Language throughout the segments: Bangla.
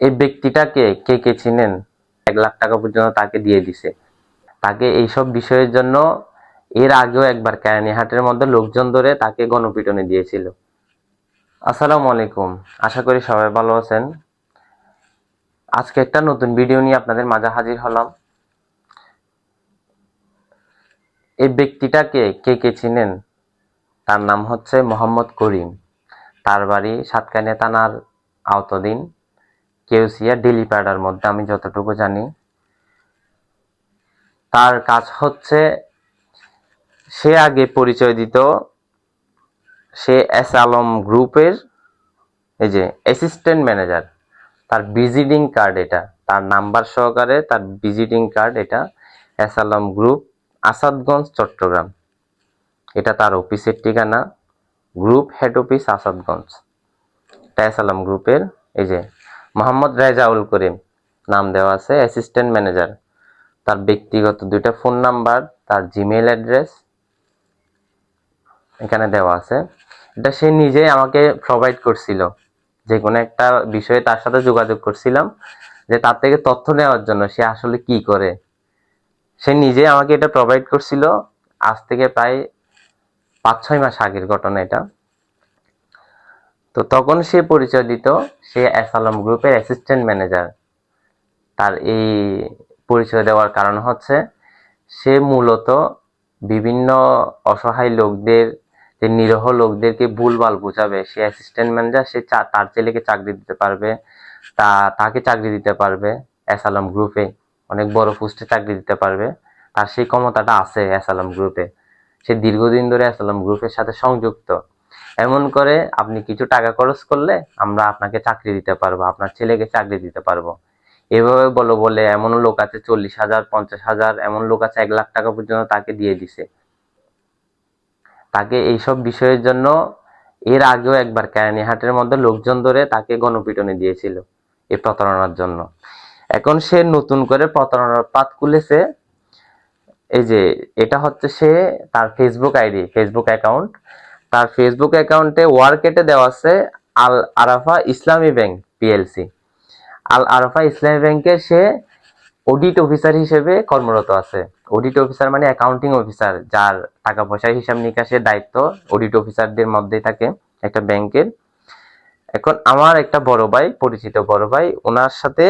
এই ব্যক্তিটাকে কে কে চিনেন? এক লাখ টাকা পর্যন্ত তাকে দিয়ে দিছে। তাকে এইসব বিষয়ের জন্য এর আগেও একবার কেরানীহাটের মধ্যে লোকজন ধরে তাকে গণপিটনে দিয়েছিল। আসসালামু আলাইকুম। আশা করি সবাই ভালো আছেন। আজকে একটা নতুন ভিডিও নিয়ে আপনাদের মাঝে হাজির হলাম। এই ব্যক্তিটাকে কে কে চিনেন? তার নাম হচ্ছে মোহাম্মদ করিম। তার বাড়ি সাতকানিয়া থানার আওতাধীন। কেউসিয়া ডেলিপাড়ার মধ্যে, আমি যতটুকু জানি। তার কাজ হচ্ছে, সে আগে পরিচয় দিত, সে এস আলম গ্রুপের, এই যে অ্যাসিস্ট্যান্ট ম্যানেজার তার ভিজিটিং কার্ড এটা, তার নাম্বার সহকারে তার ভিজিটিং কার্ড এটা, এস আলম গ্রুপ, আসাদগঞ্জ, চট্টগ্রাম। এটা তার অফিসের ঠিকানা গ্রুপ হেড অফিস আসাদগঞ্জ। এটা এস আলম গ্রুপের, এই যে মোহাম্মদ রেজাউল করিম নাম দেওয়া আছে অ্যাসিস্ট্যান্ট ম্যানেজার তার ব্যক্তিগত দুইটা ফোন নাম্বার তার জিমেইল অ্যাড্রেস এখানে দেওয়া আছে। এটা সে নিজেই আমাকে প্রোভাইড করছিল। যে কোনো একটা বিষয়ে তার সাথে যোগাযোগ করছিলাম, যে তার থেকে তথ্য নেওয়ার জন্য সে আসলে কি করে। সে নিজে আমাকে এটা প্রোভাইড করছিল। আজ থেকে প্রায় পাঁচ ছয় মাস আগের ঘটনা এটা। তো তখন সে পরিচয় দিত সে এস আলম গ্রুপের অ্যাসিস্ট্যান্ট ম্যানেজার। তার এই পরিচয় দেওয়ার কারণ হচ্ছে, সে মূলত বিভিন্ন অসহায় লোকদের, যে নিরহ লোকদেরকে ভুলভাল বোঝাবে। সে অ্যাসিস্ট্যান্ট ম্যানেজার, সে তার ছেলেকে চাকরি দিতে পারবে, তা, তাকে চাকরি দিতে পারবে এস আলম গ্রুপে। অনেক বড় পোস্টে চাকরি দিতে পারবে। তার সেই ক্ষমতাটা আছে এস আলম গ্রুপে। সে দীর্ঘদিন ধরে এস আলম গ্রুপের সাথে সংযুক্ত। এমন করে আপনি কিছু টাকা খরচ করলে আমরা আপনাকে চাকরি দিতে পারব, আপনার ছেলেকে চাকরি দিতে পারব। এভাবে বলো বলে এমন লোক আছে চল্লিশ হাজার, পঞ্চাশ হাজার, এমন লোক আছে এক লাখ টাকা পর্যন্ত তাকে দিয়ে দিছে। তাকে এইসব বিষয়ের জন্য এর আগেও একবার কেরানীহাটের মধ্যে লোকজন ধরে তাকে গণপিটনে দিয়েছিল এই প্রতারণার জন্য। এখন সে নতুন করে প্রতারণার পাত খুলেছে। এই যে এটা হচ্ছে সে তার ফেসবুক আইডি ফেসবুক অ্যাকাউন্ট তার ফেসবুক অ্যাকাউন্টে ওয়ার্কেটে দেওয়া আছে আল আরাফা ইসলামী ব্যাংক পিএলসি আল আরাফা ইসলামী ব্যাংকে সে অডিট অফিসার হিসেবে কর্মরত আছে। অডিট অফিসার মানে অ্যাকাউন্টিং অফিসার যার টাকা পয়সার হিসাব নিকাশের দায়িত্ব অডিট অফিসারদের মধ্যেই থাকে একটা ব্যাংকের এখন আমার একটা বড় ভাই, পরিচিত বড় ভাই ওনার সাথে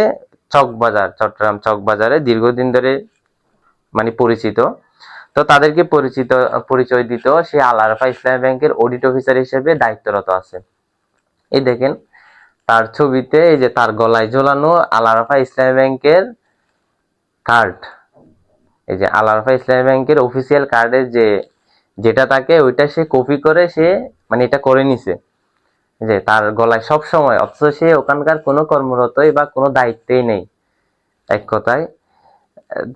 চকবাজার, চট্টগ্রাম চকবাজারে দীর্ঘদিন ধরে মানে পরিচিত। তো তাদেরকে পরিচিত, পরিচয় দিত সে আল আরাফা ইসলামী ব্যাংকের অডিট অফিসার হিসেবে দায়িত্বরত আছে। এই দেখেন, তার ছবিতে এই যে তার গলায় ঝোলানো আল আরাফা ইসলামী ব্যাংকের কার্ড এই যে আল আরাফা ইসলামী ব্যাংকের অফিসিয়াল কার্ডের যে, যেটা থাকে ওইটা সে কপি করে সে মানে এটা করে নিছে। যে তার গলায় সব সময় অথচ সে ওখানকার কোনো কর্মরতই বা কোনো দায়িত্বেই নেই। এক কথায়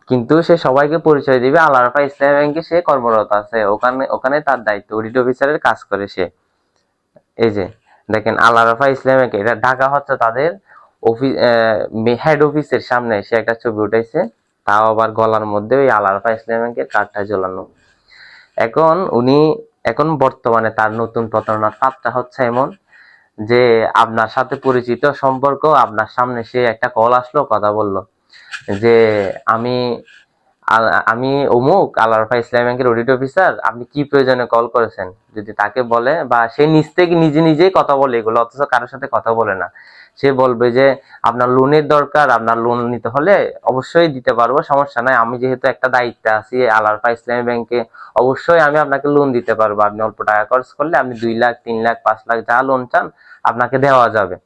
কিন্তু সে সবাইকে পরিচয় দিবে। আল আরাফা ইসলামী ব্যাংকে সে কর্মরত আছে। ওখানে ওখানে তার দায়িত্ব অডিট অফিসারের কাজ করে সে। এই যে, দেখেন, আল আরাফা ইসলামী ব্যাংক, এটা ঢাকা হচ্ছে তাদের অফিস হেড অফিসের সামনে সে একটা ছবি উঠাইছে। তাও আবার গলার মধ্যে ওই আল আরাফা ইসলামী ব্যাংকের কার্ডটা ঝোলানো। এখন উনি, এখন বর্তমানে তার নতুন প্রতারণার পাত্রা হচ্ছে এমন যে, আপনার সাথে পরিচিত সম্পর্ক, আপনার সামনে সে একটা কল আসলো, কথা বলল। যে আমি আমি অমুক আলারফা ইসলাম ব্যাংকের অডিট অফিসার আপনি কি প্রয়োজনে কল করেছেন? যদি তাকে বলে বা সে নিজ থেকে নিজে নিজেই কথা বলে এগুলো, অথচ কারোর সাথে কথা বলে না। সে বলবে যে, আপনার লোনের দরকার, আপনার লোন নিতে হলে অবশ্যই দিতে পারব, সমস্যা নাই। আমি যেহেতু একটা দায়িত্বে আছি আলারফা ইসলামী ব্যাংকে অবশ্যই আমি আপনাকে লোন দিতে পারব। আপনি অল্প টাকা খরচ করলে আপনি দুই লাখ, তিন লাখ, পাঁচ লাখ যা লোন চান, আপনাকে দেওয়া যাবে।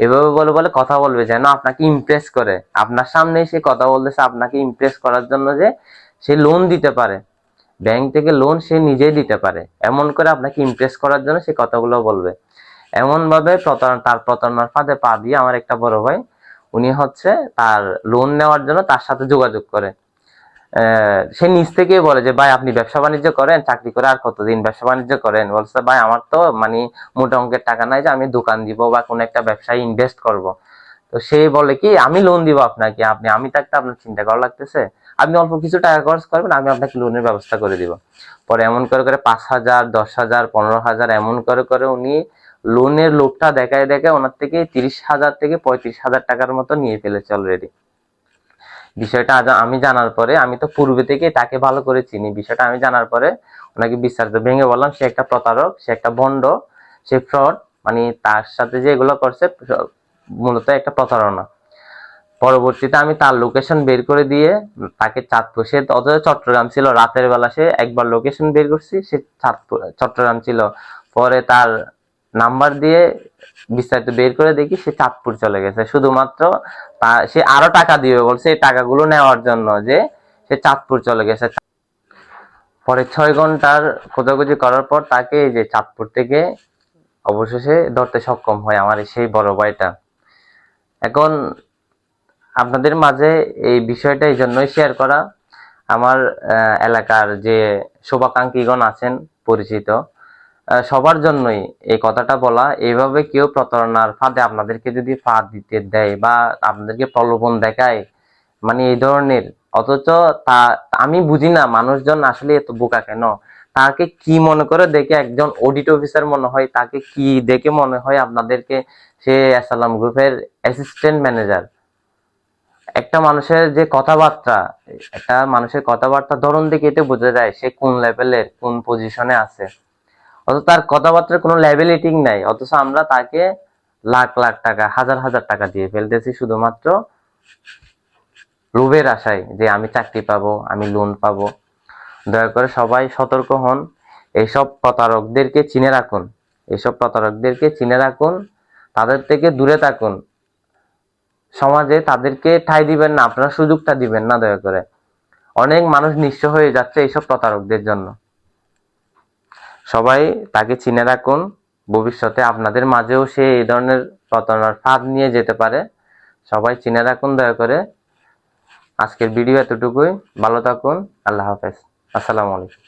এভাবে বলে বলে কথা বলবে যেন আপনাকে ইমপ্রেস করে। আপনার সামনেই সে কথা বলতেছে, আপনাকে ইমপ্রেস করার জন্য যে সে লোন দিতে পারে। ব্যাংক থেকে লোন সে নিজেই দিতে পারে। এমন করে আপনাকে ইমপ্রেস করার জন্য সে কথাগুলো বলবে। এমন ভাবে প্রতারণা, তার প্রতারণার ফাঁদে পা দিয়ে আমার একটা বড় ভাই, উনি হচ্ছে তার লোন নেওয়ার জন্য তার সাথে যোগাযোগ করে। সে নিজ থেকেই বলে যে, ভাই, আপনি ব্যবসা বাণিজ্য করেন, চাকরি করে আর কতদিন ব্যবসা বাণিজ্য করেন? বলছে, ভাই, আমার তো মানে মোটা অঙ্কের টাকা নাই যে, আমি দোকান দিব বা কোনো একটা ব্যবসায় ইনভেস্ট করব। তো সে বলে কি, আমি লোন দিব আপনাকে, আপনি, আমি থাকতে আপনার চিন্তা করা লাগতেছে। আপনি অল্প কিছু টাকা খরচ করবেন, আমি আপনাকে লোনের ব্যবস্থা করে দিব। পরে এমন করে করে পাঁচ হাজার, দশ হাজার, পনেরো হাজার, এমন করে করে উনি লোনের লোভটা দেখায় দেখায় ওনার থেকে তিরিশ হাজার থেকে পঁয়ত্রিশ হাজার টাকার মতো নিয়ে ফেলেছে অলরেডি বিষয়টা আমি জানার পরে, আমি তো পূর্বে থেকে তাকে ভালো করে চিনি। বিষয়টা আমি জানার পরে ওনাকে বিস্তারিত ভেঙে বললাম, সে একটা প্রতারক, সে একটা ভণ্ড সে ফ্রড মানে তার সাথে যে এগুলো করছে, মূলত একটা প্রতারণা। পরবর্তীতে আমি তার লোকেশন বের করে দিয়ে তাকে চাঁদপুর, সে অথচ চট্টগ্রাম ছিল, রাতের বেলা সে একবার লোকেশন বের করছি, সে চাঁদপুর, চট্টগ্রাম ছিল। পরে তার নাম্বার দিয়ে বিস্তারিত বের করে দেখি সে চাঁদপুর চলে গেছে। শুধুমাত্র সে আরও টাকা দিবে বলছে এই টাকাগুলো নেওয়ার জন্য যে সে চাঁদপুর চলে গেছে। পরে ছয় ঘণ্টার খোঁজাখুঁজি করার পর তাকে যে চাঁদপুর থেকে অবশেষে ধরতে সক্ষম হয় আমার সেই বড় ভাইটা। এখন আপনাদের মাঝে এই বিষয়টা এই জন্যই শেয়ার করা। আমার এলাকার যে শুভাকাঙ্ক্ষীগণ আছেন, পরিচিত সবার জন্যই এই কথাটা বলা। এইভাবে কেউ প্রতারণার ফাঁদে আপনাদেরকে যদি ফাঁদ দিতে দেয় বা আপনাদেরকে প্রলোভন দেখায় মানে এই ধরনের, অথচ তা, আমি বুঝি না মানুষজন আসলে এত বোকা কেন? তাকে কি মনে করে দেখে একজন অডিট অফিসার মনে হয়, তাকে কি দেখে মনে হয় আপনাদেরকে সে এসালাম গ্রুপের অ্যাসিস্ট্যান্ট ম্যানেজার একটা মানুষের যে কথাবার্তা, একটা মানুষের কথাবার্তা ধরন দেখে এটা বোঝা যায় সে কোন লেভেলের কোন পজিশনে আছে। অথচ তার কথাবার্তার কোনো লেভেলিটিং নাই। অথচ আমরা তাকে লাখ লাখ টাকা, হাজার হাজার টাকা দিয়ে ফেলতেছি শুধুমাত্র লোভের আশায় যে আমি চাকরি পাবো, আমি লোন পাবো। দয়া করে সবাই সতর্ক হন। এইসব প্রতারকদেরকে চিনে রাখুন। এইসব প্রতারকদেরকে চিনে রাখুন। তাদের থেকে দূরে থাকুন। সমাজে তাদেরকে ঠাই দিবেন না, আপনারা সুযোগটা দিবেন না দয়া করে। অনেক মানুষ নিঃস্ব হয়ে যাচ্ছে এইসব প্রতারকদের জন্য। সবাই তাকে চিনে রাখুন। ভবিষ্যতে আপনাদের মাঝেও সে এই ধরনের প্রতারণার ফাঁদ নিয়ে যেতে পারে। সবাই চিনে রাখুন, দয়া করে। আজকের ভিডিও এতটুকুই। ভালো থাকুন। আল্লাহ হাফেজ। আসসালামু আলাইকুম।